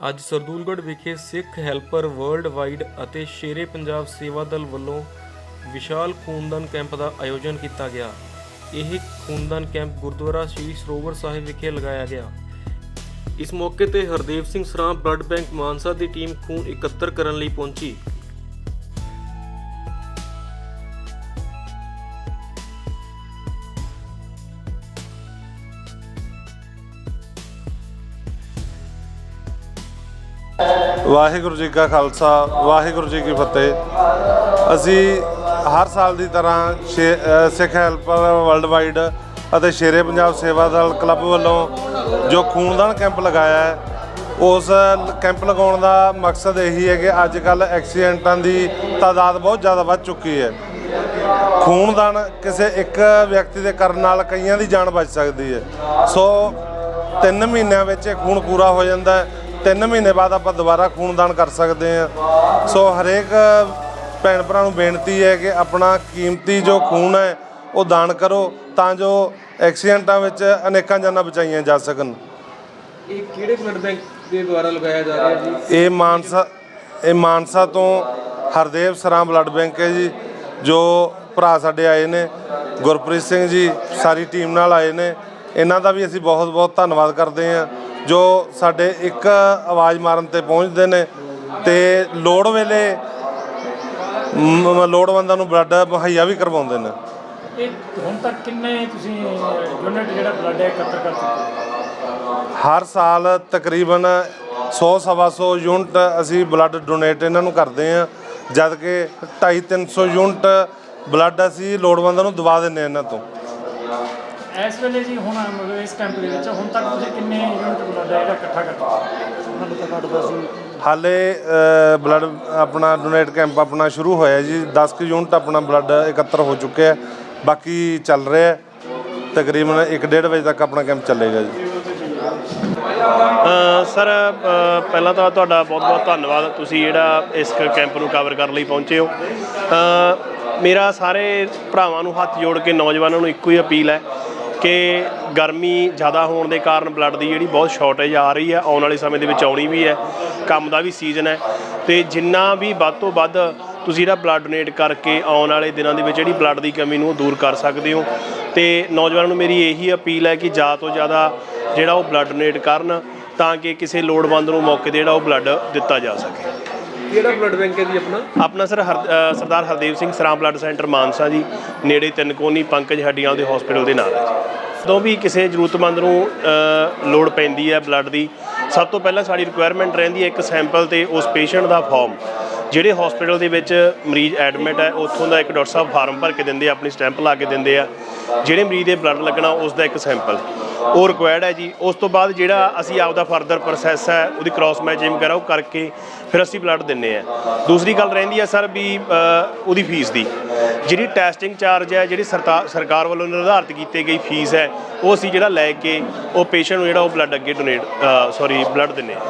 ਅੱਜ ਸਰਦੂਲਗੜ੍ਹ ਵਿਖੇ ਸਿੱਖ helper world wide ਅਤੇ ਸ਼ੇਰੇ ਪੰਜਾਬ ਸੇਵਾ ਦਲ ਵੱਲੋਂ ਵਿਸ਼ਾਲ ਖੂਨਦਾਨ ਕੈਂਪ ਦਾ ਆਯੋਜਨ ਕੀਤਾ ਗਿਆ। ਇਹ ਖੂਨਦਾਨ ਕੈਂਪ ਗੁਰਦੁਆਰਾ ਸ੍ਰੀ ਸਰੋਵਰ ਸਾਹਿਬ ਵਿਖੇ ਲਗਾਇਆ ਗਿਆ। ਇਸ ਮੌਕੇ ਤੇ ਹਰਦੇਵ ਸਿੰਘ ਸਰਾਂ ਬਲੱਡ ਬੈਂਕ ਮਾਨਸਾ ਦੀ ਟੀਮ ਖੂਨ ਇਕੱਤਰ ਕਰਨ ਲਈ ਪਹੁੰਚੀ। ਵਾਹਿਗੁਰੂ ਜੀ ਕਾ ਖਾਲਸਾ, ਵਾਹਿਗੁਰੂ ਜੀ ਕੀ ਫਤਿਹ। ਅਸੀਂ ਹਰ ਸਾਲ ਦੀ ਤਰ੍ਹਾਂ ਸ਼ੇ- ਸਿੱਖ ਹੈਲਪਰ ਵਰਲਡ ਵਾਈਡ ਅਤੇ ਸ਼ੇਰੇ ਪੰਜਾਬ ਸੇਵਾ ਦਲ ਕਲੱਬ ਵੱਲੋਂ ਜੋ ਖੂਨਦਾਨ ਕੈਂਪ ਲਗਾਇਆ ਹੈ, ਉਸ ਕੈਂਪ ਲਗਾਉਣ ਦਾ ਮਕਸਦ ਇਹੀ ਹੈ ਕਿ ਅੱਜ ਕੱਲ ਐਕਸੀਡੈਂਟਾਂ ਦੀ ਤਾਦਾਦ ਬਹੁਤ ਜ਼ਿਆਦਾ ਵੱਧ ਚੁੱਕੀ ਹੈ। ਖੂਨਦਾਨ ਕਿਸੇ ਇੱਕ ਵਿਅਕਤੀ ਦੇ ਕਰਨ ਨਾਲ ਕਈਆਂ ਦੀ ਜਾਨ ਬਚ ਸਕਦੀ ਹੈ। ਸੋ 3 ਮਹੀਨਿਆਂ ਵਿੱਚ ਇਹ ਖੂਨ ਪੂਰਾ ਹੋ ਜਾਂਦਾ ਹੈ। 3 ਮਹੀਨੇ ਬਾਅਦ ਆਪਾਂ ਦੁਬਾਰਾ ਖੂਨਦਾਨ ਕਰ ਸਕਦੇ ਹਾਂ। ਸੋ ਹਰੇਕ ਭੈਣ ਭਰਾ ਨੂੰ ਬੇਨਤੀ ਹੈ ਕਿ ਆਪਣਾ ਕੀਮਤੀ ਜੋ ਖੂਨ ਹੈ ਉਹ ਦਾਨ ਕਰੋ ਤਾਂ ਜੋ ਐਕਸੀਡੈਂਟਾਂ ਵਿੱਚ ਅਨੇਕਾਂ ਜਾਨਾਂ ਬਚਾਈਆਂ ਜਾ ਸਕਣ। ਇਹ ਕਿਹੜੇ ਬਲੱਡ ਬੈਂਕ ਦੇ ਦੁਆਰਾ ਲਗਾਇਆ ਜਾ ਰਿਹਾ ਜੀ? ਇਹ ਮਾਨਸਾ ਇਹ ਮਾਨਸਾ ਤੋਂ ਹਰਦੇਵ ਸਰਾਂ ਬਲੱਡ ਬੈਂਕ ਹੈ ਜੀ ਜੋ ਭਰਾ ਸਾਡੇ ਆਏ ਨੇ ਗੁਰਪ੍ਰੀਤ ਸਿੰਘ ਜੀ ਸਾਰੀ ਟੀਮ ਨਾਲ ਆਏ ਨੇ। ਇਹਨਾਂ ਦਾ ਵੀ ਅਸੀਂ ਬਹੁਤ ਬਹੁਤ ਧੰਨਵਾਦ ਕਰਦੇ ਹਾਂ। ਜੋ ਸਾਡੇ ਇੱਕ ਆਵਾਜ਼ ਮਾਰਨ ਤੇ ਪਹੁੰਚਦੇ ਨੇ ਤੇ ਲੋੜ ਵੇਲੇ ਲੋੜਵੰਦਾਂ ਨੂੰ ਬਲੱਡ ਮੁਹੱਈਆ ਵੀ ਕਰਵਾਉਂਦੇ ਨੇ ਇਹ ਹੁਣ ਤੱਕ ਕਿੰਨੇ ਤੁਸੀਂ ਯੂਨਿਟ ਜਿਹੜਾ ਬਲੱਡ ਹੈ ਇਕੱਤਰ ਕਰ ਚੁੱਕੇ? ਹਰ ਸਾਲ ਤਕਰੀਬਨ 100 ਸਵਾ 100 ਯੂਨਿਟ ਅਸੀਂ ਬਲੱਡ ਡੋਨੇਟ ਇਹਨਾਂ ਨੂੰ ਕਰਦੇ ਹਾਂ ਜਦ ਕਿ 250 300 ਯੂਨਿਟ ਬਲੱਡ ਅਸੀਂ ਲੋੜਵੰਦਾਂ ਨੂੰ ਦਵਾ ਦਿੰਦੇ ਹਾਂ ਇਹਨਾਂ ਤੋਂ ਇਸ ਵੇਲੇ ਜੀ ਹੁਣ ਮਤਲਬ ਇਸ ਕੈਂਪ ਦੇ ਵਿੱਚ ਹੁਣ ਤੱਕ ਤੁਸੀਂ ਕਿੰਨੇ ਯੂਨਿਟ ਬਲੱਡ ਹੈ ਜਿਹੜਾ ਇਕੱਠਾ ਕਰ ਚੁੱਕੇ ਹੋ? ਹਾਲੇ ਬਲੱਡ ਆਪਣਾ ਡੋਨੇਟ ਕੈਂਪ ਆਪਣਾ ਸ਼ੁਰੂ ਹੋਇਆ ਜੀ। 10 ਕੁ ਯੂਨਿਟ ਆਪਣਾ ਬਲੱਡ ਇਕੱਤਰ ਹੋ ਚੁੱਕਿਆ ਹੈ ਬਾਕੀ ਚੱਲ ਰਿਹਾ ਹੈ। ਤਕਰੀਬਨ 1.5 ਵਜੇ ਤੱਕ ਆਪਣਾ ਕੈਂਪ ਚੱਲੇਗਾ ਜੀ। ਅ, ਸਰ ਪਹਿਲਾਂ ਤਾਂ ਤੁਹਾਡਾ ਬਹੁਤ-ਬਹੁਤ ਧੰਨਵਾਦ। ਤੁਸੀਂ ਜਿਹੜਾ ਇਸ ਕੈਂਪ ਨੂੰ ਕਵਰ ਕਰਨ ਲਈ ਪਹੁੰਚੇ ਹੋ। ਅ, ਮੇਰਾ ਸਾਰੇ ਭਰਾਵਾਂ ਨੂੰ ਹੱਥ ਜੋੜ ਕੇ ਨੌਜਵਾਨਾਂ ਨੂੰ ਇੱਕੋ ਹੀ ਅਪੀਲ ਹੈ ਕਿ ਗਰਮੀ ਜ਼ਿਆਦਾ ਹੋਣ ਦੇ ਕਾਰਨ ਬਲੱਡ ਦੀ ਜਿਹੜੀ ਬਹੁਤ ਸ਼ਾਰਟੇਜ ਆ ਰਹੀ ਹੈ, ਆਉਣ ਵਾਲੇ ਸਮੇਂ ਦੇ ਵਿੱਚ ਆਉਣੀ ਵੀ ਹੈ, ਕੰਮ ਦਾ ਵੀ ਸੀਜ਼ਨ ਹੈ। ਤੇ ਜਿੰਨਾ ਵੀ ਵੱਧ ਤੋਂ ਵੱਧ ਤੁਸੀਂ ਜਿਹੜਾ ਬਲੱਡ ਡੋਨੇਟ ਕਰਕੇ ਆਉਣ ਵਾਲੇ ਦਿਨਾਂ ਦੇ ਵਿੱਚ ਜਿਹੜੀ ਬਲੱਡ ਦੀ ਕਮੀ ਨੂੰ ਦੂਰ ਕਰ ਸਕਦੇ ਹੋ। ਤੇ ਨੌਜਵਾਨਾਂ ਨੂੰ ਮੇਰੀ ਇਹੀ ਅਪੀਲ ਹੈ ਕਿ ਜ਼ਿਆਦਾ ਤੋਂ ਜ਼ਿਆਦਾ ਜਿਹੜਾ ਉਹ ਬਲੱਡ ਡੋਨੇਟ ਕਰਨ ਤਾਂ ਕਿ ਕਿਸੇ ਲੋੜਵੰਦ ਨੂੰ ਮੌਕੇ ਤੇ ਜਿਹੜਾ ਉਹ ਬਲੱਡ ਦਿੱਤਾ ਜਾ ਸਕੇ। ਕਿਹੜਾ ਬਲੱਡ ਬੈਂਕ ਹੈ ਜੀ ਆਪਣਾ? ਆਪਣਾ ਸਰ ਹਰ- ਸਰਦਾਰ ਹਰਦੇਵ ਸਿੰਘ ਸਰਾਂ ਬਲੱਡ ਸੈਂਟਰ ਮਾਨਸਾ ਜੀ। ਨੇੜੇ ਤਿੰਨਕੋਨੀ ਪੰਕਜ ਹੱਡੀਆਂ ਦੇ ਹਸਪੀਟਲ ਦੇ ਨਾਲ ਹੈ ਜੀ। ਜਦੋਂ ਵੀ ਕਿਸੇ ਜ਼ਰੂਰਤਮੰਦ ਨੂੰ ਲੋੜ ਪੈਂਦੀ ਹੈ ਬਲੱਡ ਦੀ, ਸਭ ਤੋਂ ਪਹਿਲਾਂ ਸਾਡੀ ਰਿਕੁਆਇਰਮੈਂਟ ਰਹਿੰਦੀ ਹੈ ਇੱਕ ਸੈਂਪਲ ਤੇ ਉਸ ਪੇਸ਼ੈਂਟ ਦਾ ਫਾਰਮ ਜਿਹੜੇ ਹਸਪੀਟਲ ਦੇ ਵਿੱਚ ਮਰੀਜ਼ ਐਡਮਿਟ ਹੈ, ਉੱਥੋਂ ਦਾ ਇੱਕ ਡਾਕਟਰ ਸਾਹਿਬ ਫਾਰਮ ਭਰ ਕੇ ਦਿੰਦੇ ਆ, ਆਪਣੀ ਸਟੈਂਪ ਲਾ ਕੇ ਦਿੰਦੇ ਆ। ਜਿਹੜੇ ਮਰੀਜ਼ ਦੇ ਬਲੱਡ ਲੱਗਣਾ, ਉਸ ਦਾ ਇੱਕ ਸੈਂਪਲ ਉਹ ਰਿਕੁਆਇਰਡ ਹੈ ਜੀ। ਉਸ ਤੋਂ ਬਾਅਦ ਜਿਹੜਾ ਅਸੀਂ ਆਪਦਾ ਫਰਦਰ ਪ੍ਰੋਸੈਸ ਹੈ, ਉਹਦੀ ਕ੍ਰਾਸ ਮੈਚਿੰਗ ਵਗੈਰਾ ਉਹ ਕਰਕੇ ਫਿਰ ਅਸੀਂ ਬਲੱਡ ਦਿੰਨੇ ਆ ਦੂਸਰੀ ਗੱਲ ਰਹਿੰਦੀ ਹੈ ਸਰ ਵੀ ਉਹਦੀ ਫੀਸ ਦੀ। ਜਿਹੜੀ ਟੈਸਟਿੰਗ ਚਾਰਜ ਹੈ, ਜਿਹੜੀ ਸਰਤਾ- ਸਰਕਾਰ ਵੱਲੋਂ ਨਿਰਧਾਰਿਤ ਕੀਤੀ ਗਈ ਫੀਸ ਹੈ, ਉਹ ਅਸੀਂ ਜਿਹੜਾ ਲੈ ਕੇ ਉਹ ਪੇਸ਼ੈਂਟ ਨੂੰ ਜਿਹੜਾ ਉਹ ਬਲੱਡ ਅੱਗੇ ਡੋਨੇਟ ਸੌਰੀ ਬਲੱਡ ਦਿੰਨੇ ਆ